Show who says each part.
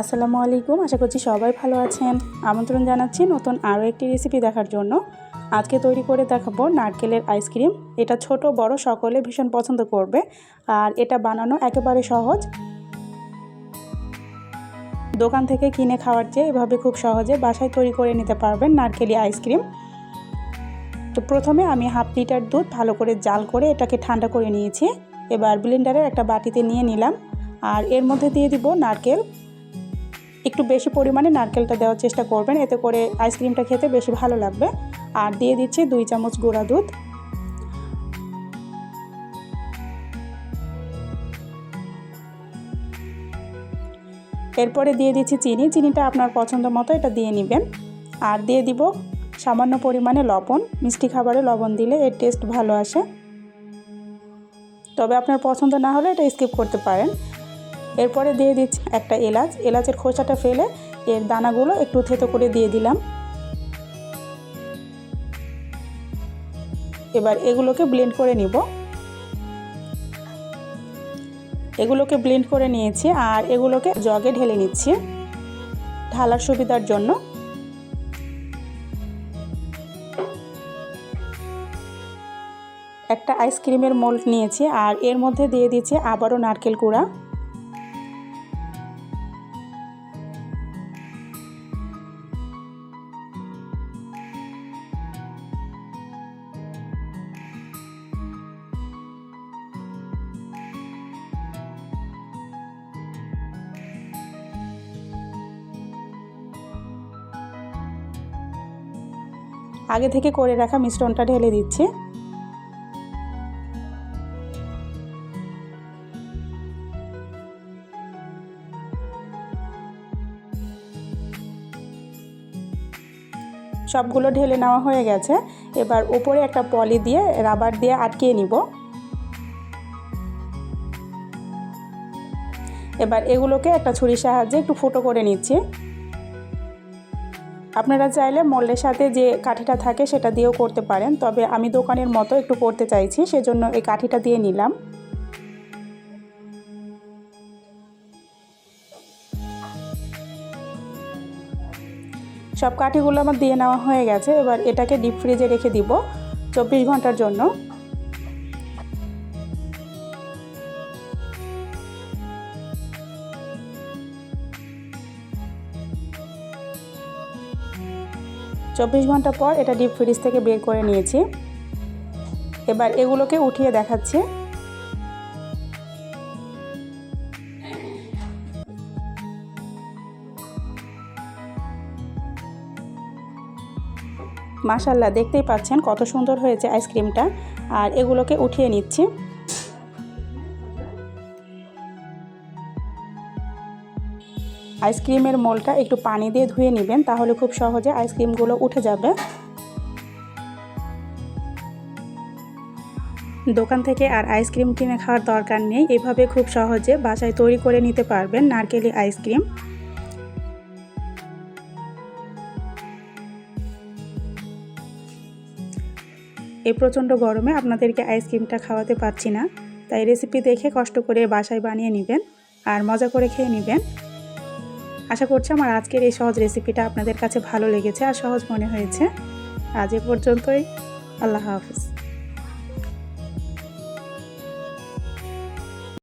Speaker 1: আসসালামু আলাইকুম, আশা করছি সবাই ভালো আছেন। আমন্ত্রণ জানাচ্ছি নতুন আরও একটি রেসিপি দেখার জন্য। আজকে তৈরি করে দেখাবো নারকেলের আইসক্রিম এটা ছোট, বড়, সকলে ভীষণ পছন্দ করবে। আর এটা বানানো একেবারে সহজ। দোকান থেকে কিনে খাওয়ার চেয়ে এভাবে খুব সহজে বাসায় তৈরি করে নিতে পারবেন নারকেলি আইসক্রিম তো প্রথমে আমি হাফ লিটার দুধ ভালো করে জাল করে এটাকে ঠান্ডা করে নিয়েছি। এবার ব্লেন্ডারের একটা বাটিতে নিয়ে নিলাম। আর এর মধ্যে দিয়ে দিব নারকেল। একটু বেশি পরিমাণে নারকেলটা দেওয়ার চেষ্টা করবেন, এতে করে আইসক্রিমটা খেতে বেশি ভালো লাগবে। আর দিয়ে দিচ্ছি দুই চামচ গুঁড়া দুধ। এরপরে দিয়ে দিচ্ছি চিনি, চিনিটা আপনার পছন্দ মতো এটা দিয়ে নেবেন। আর দিয়ে দিব সামান্য পরিমাণে লবণ, মিষ্টি খাবারে লবণ দিলে এর টেস্ট ভালো আসে। তবে আপনার পছন্দ না হলে এটা স্কিপ করতে পারেন। এরপরে দিয়ে দিচ্ছি একটা এলাচ। এলাচের খোসাটা ফেলে এর দানাগুলো একটু থেতো করে দিয়ে দিলাম। এবার এগুলোকে ব্লেন্ড করে নিব। এগুলোকে ব্লেন্ড করে নিয়েছি আর এগুলোকে জগে ঢেলে নিচ্ছি ঢালার সুবিধার জন্য। একটা আইসক্রিমের মোল্ড নিয়েছি আর এর মধ্যে দিয়ে দিচ্ছি আবারও নারকেল কুড়া। আগে থেকে করে রাখা মিশ্রণটা ঢেলে দিচ্ছি। সবগুলো ঢেলে নেওয়া হয়ে গেছে। এবার উপরে একটা পলি দিয়ে রাবার দিয়ে আটকিয়ে নিব। এবার এগুলোকে একটা ছুরির সাহায্যে একটু ফুটো করে নিচ্ছি। আপনারা চাইলে মল্লের সাথে যে কাঠিটা থাকে সেটা দিয়েও করতে পারেন, তবে আমি দোকানের মতো একটু করতে চাইছি, সেজন্য এই কাঠিটা দিয়ে নিলাম। সব কাঠিগুলো আমার দিয়ে নেওয়া হয়ে গেছে, এবার এটাকে ডিপ ফ্রিজে রেখে দিব চব্বিশ ঘণ্টার জন্য। চব্বিশ ঘণ্টা পর এটা ডিপ ফ্রিজ থেকে বের করে নিয়েছি। এবার এগুলোকে উঠিয়ে দেখাচ্ছি। মাশাল্লাহ দেখতেই পাচ্ছেন কত সুন্দর হয়েছে আইসক্রিমটা আর এগুলোকে উঠিয়ে নিচ্ছি। আইসক্রিমের মোলটা একটু পানি দিয়ে ধুয়ে নেবেন, তাহলে খুব সহজে আইসক্রিমগুলো উঠে যাবে। দোকান থেকে আর আইসক্রিম কিনে খাওয়ার দরকার নেই, এভাবে খুব সহজে বাসায় তৈরি করে নিতে পারবেন নারকেলি আইসক্রিম এই প্রচণ্ড গরমে আপনাদেরকে আইসক্রিমটা খাওয়াতে পারছি না, তাই রেসিপি দেখে কষ্ট করে বাসায় বানিয়ে নেবেন, আর মজা করে খেয়ে নেবেন। আশা করছি আমার আজকের এই সহজ রেসিপিটা আপনাদের কাছে ভালো লেগেছে আর সহজ মনে হয়েছে। আজ এ পর্যন্তই। আল্লাহ হাফিজ।